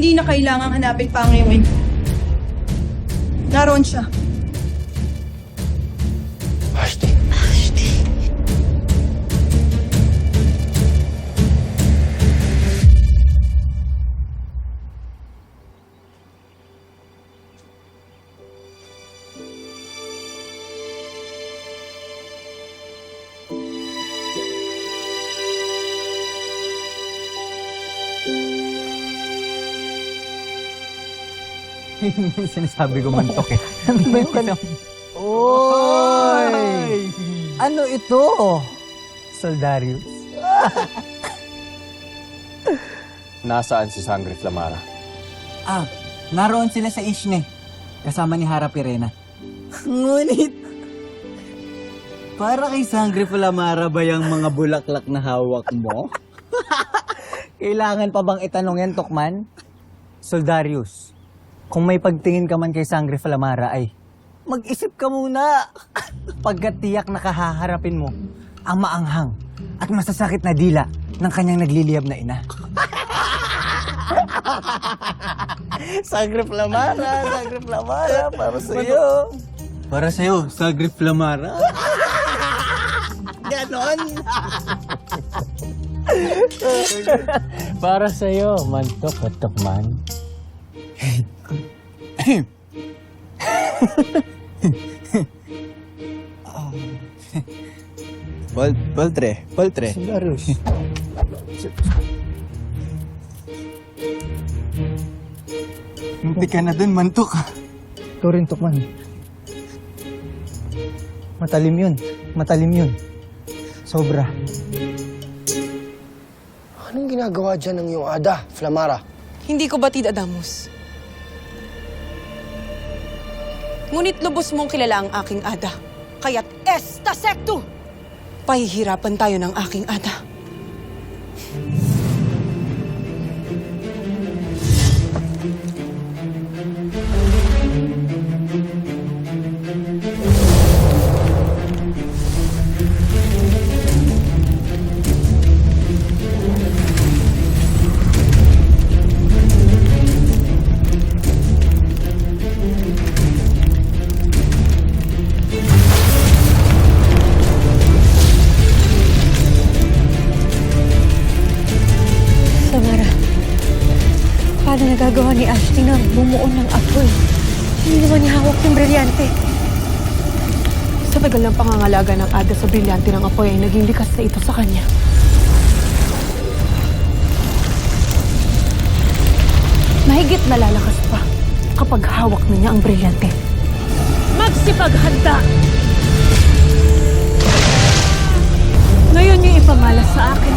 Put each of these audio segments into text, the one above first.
Hindi na kailangang hanapin pa ina. Naroon siya. Ashley. Yun yung sinasabi ko mantok eh. Ano ba yung kan- Oy! Ano ito? Soldarius. Nasaan si Sangre Flamara? Ah, naroon sila sa Ishne. Kasama ni Hara Pirena. Ngunit, para kay Sangre Fulamara ba yung mga bulaklak na hawak mo? Kailangan pa bang itanong yan, Tokman? Soldarius. Kung may pagtingin ka man kay Sangre Flamara ay Mag-isip ka muna. pagkat tiyak na kahaharapin mo ang maanghang at masasakit na dila ng kanyang nagliliyab na ina. Sangre Flamara, Sangre Flamara, para sa'yo. Para sa'yo, Sangre Flamara. Ganon. Para sa'yo, mantok at tokman. Pol, poltre, poltre. Soldarius. Hindi ka na dun, mantok. Ito rin, tokman. Matalim yun. Matalim yun. Sobra. Anong ginagawa dyan ng iyong ada, Flamara? Hindi ko batid, Adamus. Ngunit lubos mong kilala ang aking ada. Kaya't esta secto! Pahihirapan tayo ng aking ada. Nagagawa ni Ashley na bumuo ng apoy? Hindi naman niya hawak yung brilyante. Sa tagal ng pangangalaga ng ada sa brilyante ng apoy ay naging likas na ito sa kanya. Mahigit na lalakas pa kapag hawak niya ang brilyante. Magsipaghanda! Ngayon niyo ipamalas sa akin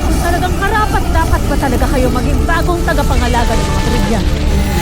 dapat talaga kayo maging bagong tagapangalaga ng mga brilyante.